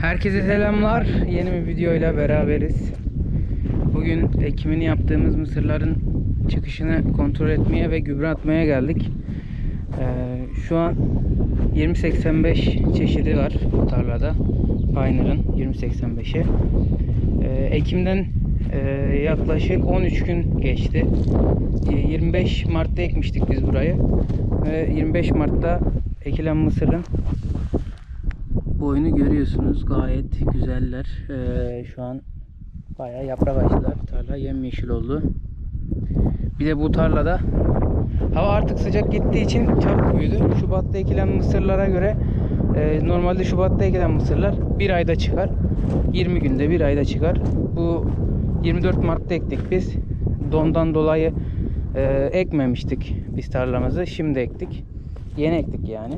Herkese selamlar. Yeni bir videoyla beraberiz. Bugün ekimini yaptığımız mısırların çıkışını kontrol etmeye ve gübre atmaya geldik. Ee, şu an 2085 çeşidi var bu tarlada. Pioneer'ın 2085'i. Ee, Ekim'den e, yaklaşık 13 gün geçti. E, 25 Mart'ta ekmiştik biz burayı. Ve 25 Mart'ta ekilen mısırın boyunu görüyorsunuz. Gayet güzeller. Ee, şu an bayağı yaprak açtılar. Tarla yemyeşil oldu. Bir de bu tarlada hava artık sıcak gittiği için çabuk büyüdü. Şubat'ta ekilen mısırlara göre e, normalde Şubat'ta ekilen mısırlar bir ayda çıkar. 20 günde bir ayda çıkar. Bu 24 Mart'ta ektik biz. Dondan dolayı e, ekmemiştik biz tarlamızı. Şimdi ektik. Yeni ektik yani.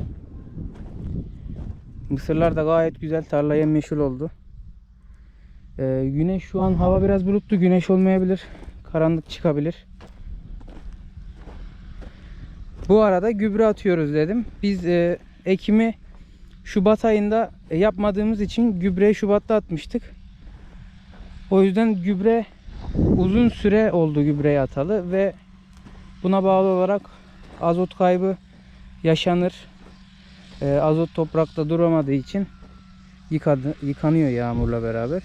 Mısırlar da gayet güzel tarla yemyeşil oldu. Ee, güneş şu an hava biraz bulutlu. Güneş olmayabilir. Karanlık çıkabilir. Bu arada gübre atıyoruz dedim. Biz e, ekimi Şubat ayında yapmadığımız için gübreyi Şubat'ta atmıştık. O yüzden gübre uzun süre oldu gübreyi atalı ve buna bağlı olarak azot kaybı yaşanır. E, azot toprakta duramadığı için yıkadı, yıkanıyor yağmurla beraber.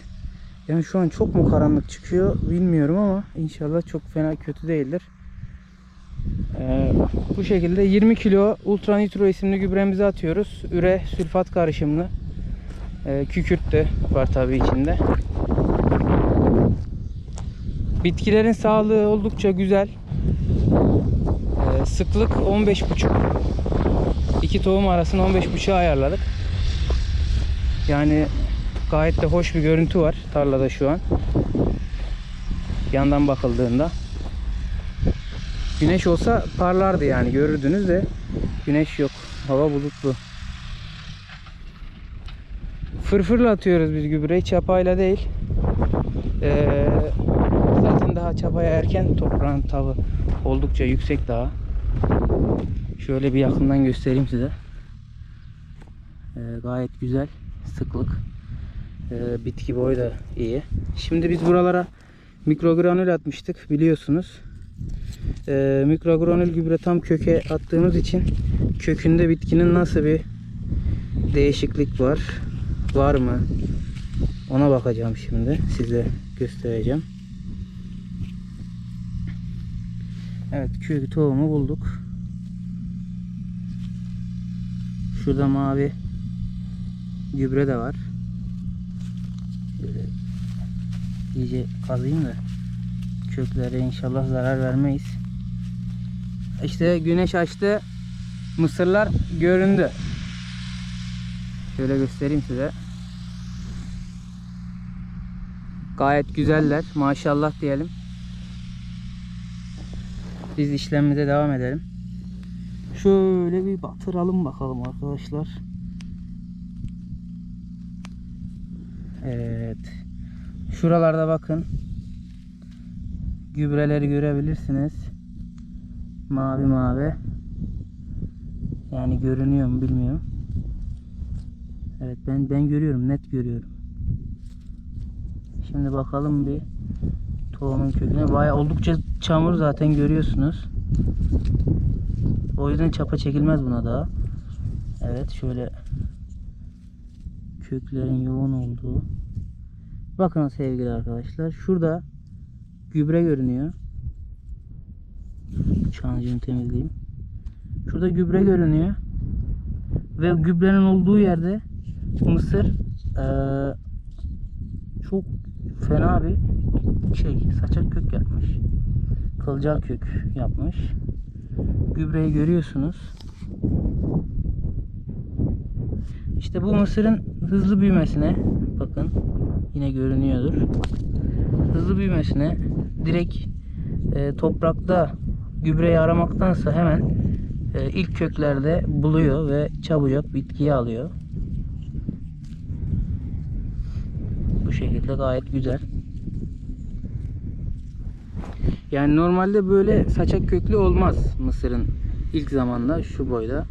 Yani şu an çok mu karanlık çıkıyor bilmiyorum ama inşallah çok fena kötü değildir. E, bu şekilde 20 kilo Ultra Nitro isimli gübremizi atıyoruz. Üre sülfat karışımlı. E, kükürt de var tabii içinde. Bitkilerin sağlığı oldukça güzel. E, sıklık 15,5 İki tohum arasını 15.5'a ayarladık. Yani gayet de hoş bir görüntü var tarlada şu an. Yandan bakıldığında. Güneş olsa parlardı yani görürdünüz de güneş yok. Hava bulutlu. Fırfırla atıyoruz biz gübreyi çapayla değil. Ee, zaten daha çapaya erken toprağın tavı oldukça yüksek daha. Şöyle bir yakından göstereyim size. Ee, gayet güzel sıklık. Ee, bitki boyu da iyi. Şimdi biz buralara mikrogranül atmıştık biliyorsunuz. Ee, mikrogranül gübre tam köke attığımız için kökünde bitkinin nasıl bir değişiklik var var mı ona bakacağım şimdi size göstereceğim. Evet kök tohumu bulduk. Şurada mavi gübre de var. Şöyle iyice kazıyım da köklere inşallah zarar vermeyiz. İşte güneş açtı. Mısırlar göründü. Şöyle göstereyim size. Gayet güzeller. Maşallah diyelim. Biz işlemimize devam edelim. Şöyle bir batıralım bakalım arkadaşlar. Evet. Şuralarda bakın. Gübreleri görebilirsiniz. Mavi mavi. Yani görünüyor mu bilmiyorum. Evet ben ben görüyorum, net görüyorum. Şimdi bakalım bir tohumun köküne. Bayağı oldukça çamur zaten görüyorsunuz. O yüzden çapa çekilmez buna daha. Evet şöyle köklerin yoğun olduğu. Bakın sevgili arkadaşlar. Şurada gübre görünüyor. Çancını temizleyeyim. Şurada gübre görünüyor. Ve gübrenin olduğu yerde mısır eee, çok fena bir şey saçak kök yapmış. Kılcal kök yapmış. Gübreyi görüyorsunuz. İşte bu mısırın hızlı büyümesine bakın yine görünüyordur. Hızlı büyümesine direkt e, toprakta gübreyi aramaktansa hemen e, ilk köklerde buluyor ve çabucak bitkiyi alıyor. Bu şekilde gayet güzel. Yani normalde böyle saçak köklü olmaz mısırın ilk zamanda şu boyda.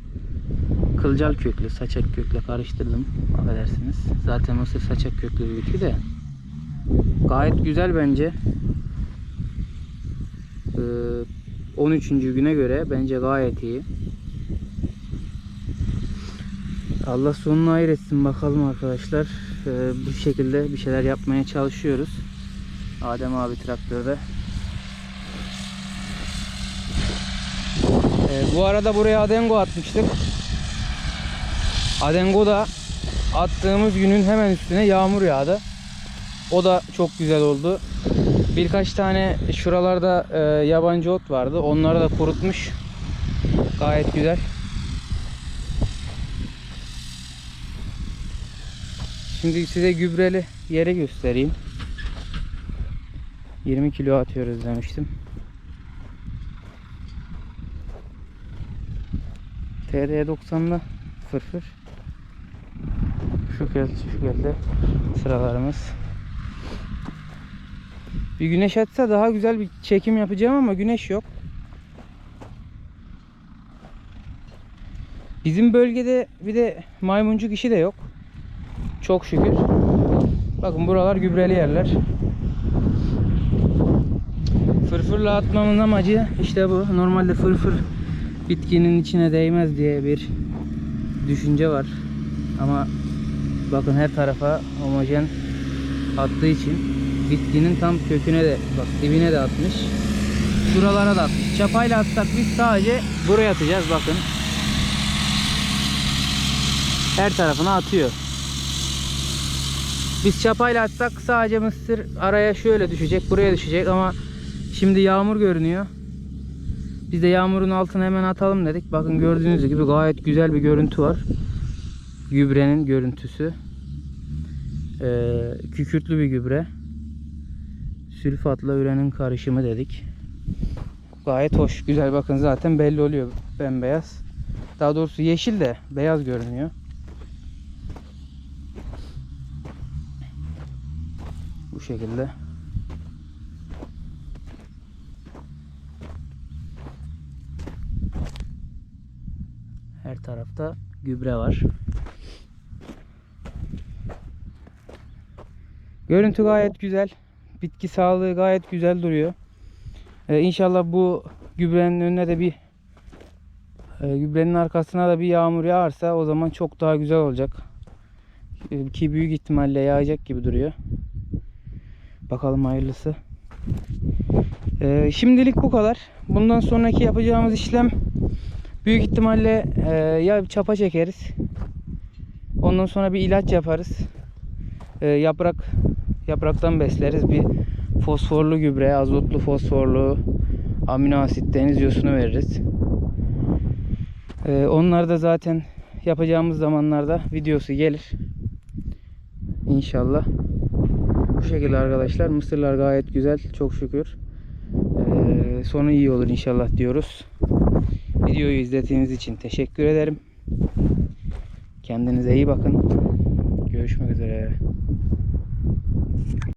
kılcal köklü, saçak kökle karıştırdım. Affedersiniz. Zaten mısır saçak köklü bir bitki de. Gayet güzel bence. Ee, 13. güne göre bence gayet iyi. Allah sonunu hayır etsin bakalım arkadaşlar. Ee, bu şekilde bir şeyler yapmaya çalışıyoruz. Adem abi traktörde. Ee, bu arada buraya adengo atmıştık. Adengo da attığımız günün hemen üstüne yağmur yağdı. O da çok güzel oldu. Birkaç tane şuralarda e, yabancı ot vardı. Onları da kurutmuş. Gayet güzel. Şimdi size gübreli yeri göstereyim. 20 kilo atıyoruz demiştim. TR 90'da fırfır. Şu geldi, şu geldi sıralarımız. Bir güneş atsa daha güzel bir çekim yapacağım ama güneş yok. Bizim bölgede bir de maymuncuk işi de yok. Çok şükür. Bakın buralar gübreli yerler. Fırfırla atmamın amacı işte bu. Normalde fırfır bitkinin içine değmez diye bir düşünce var. Ama bakın her tarafa homojen attığı için bitkinin tam köküne de bak dibine de atmış. Şuralara da atmış. Çapayla atsak biz sadece buraya atacağız bakın. Her tarafına atıyor. Biz çapayla atsak sadece mısır araya şöyle düşecek, buraya düşecek ama şimdi yağmur görünüyor. Biz de yağmurun altına hemen atalım dedik. Bakın gördüğünüz gibi gayet güzel bir görüntü var. Gübrenin görüntüsü. Ee, kükürtlü bir gübre. Sülfatla ürenin karışımı dedik. Gayet hoş, güzel. Bakın zaten belli oluyor bembeyaz. Daha doğrusu yeşil de beyaz görünüyor. Bu şekilde. Her tarafta gübre var. Görüntü gayet güzel. Bitki sağlığı gayet güzel duruyor. Ee, inşallah bu gübrenin önüne de bir e, gübrenin arkasına da bir yağmur yağarsa o zaman çok daha güzel olacak. Ee, Ki büyük ihtimalle yağacak gibi duruyor. Bakalım hayırlısı. Ee, şimdilik bu kadar. Bundan sonraki yapacağımız işlem büyük ihtimalle e, ya çapa çekeriz. Ondan sonra bir ilaç yaparız. E, yaprak yapraktan besleriz. Bir fosforlu gübre, azotlu fosforlu, amino asit, deniz yosunu veririz. E, onlar da zaten yapacağımız zamanlarda videosu gelir. İnşallah. Bu şekilde arkadaşlar. Mısırlar gayet güzel. Çok şükür. Ee, sonu iyi olur inşallah diyoruz. Videoyu izlediğiniz için teşekkür ederim. Kendinize iyi bakın. Görüşmek üzere.